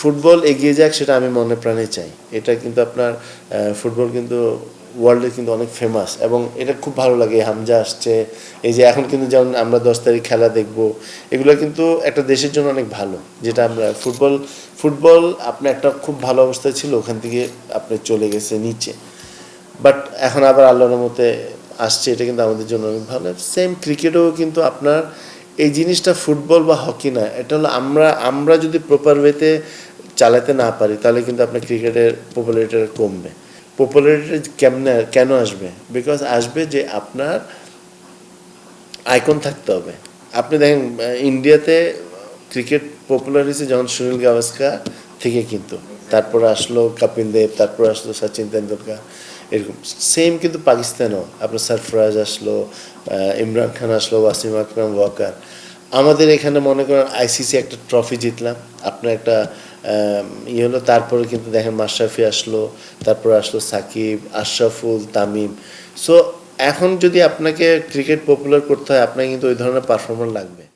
Football এগিয়ে যাক, সেটা আমি মনে প্রাণে চাই। এটা কিন্তু আপনার ফুটবল কিন্তু ওয়ার্ল্ডে কিন্তু অনেক ফেমাস এবং এটা খুব ভালো লাগে। হামজা আসছে, এই যে এখন কিন্তু যেমন আমরা দশ তারিখ খেলা দেখব, এগুলো কিন্তু একটা দেশের জন্য অনেক ভালো। যেটা আমরা ফুটবল ফুটবল আপনার একটা খুব ভালো অবস্থায় ছিল, ওখান থেকে আপনি চলে গেছে নিচে। বাট এখন আবার আল্লাহর মতে আসছে, এটা কিন্তু আমাদের জন্য অনেক ভালো। সেম ক্রিকেটেও কিন্তু আপনার, এই জিনিসটা ফুটবল বা হকি না, এটা হলো আমরা আমরা যদি প্রপার ওয়েতে চালাতে না পারি, তাহলে কিন্তু আপনার ক্রিকেটের পপুলারিটি কমবে। পপুলারিটি কেমনে, কেন আসবে? বিকজ আসবে যে আপনার আইকন থাকতে হবে। আপনি দেখেন ইন্ডিয়াতে ক্রিকেট পপুলার হয়েছে যখন সুনীল গাভাস্কার থেকে কিন্তু। তারপরে আসলো কপিল দেব, তারপর আসলো সচিন তেন্ডুলকার, এরকম। সেম কিন্তু পাকিস্তানেও। আপনার সরফরাজ আসলো ইমরান খান আসলো, ওয়াসিম আকরাম, ওয়াকার। আমাদের এখানে মনে করেন আইসিসি একটা ট্রফি জিতলাম। আপনার একটা ইয়ে হলো, তারপরে কিন্তু দেখেন মাশরাফি আসলো, তারপরে আসলো সাকিব আশরাফুল তামিম। সো এখন যদি আপনাকে ক্রিকেট পপুলার করতে হয়, আপনাকে কিন্তু ওই ধরনের পারফরমেন্স লাগবে।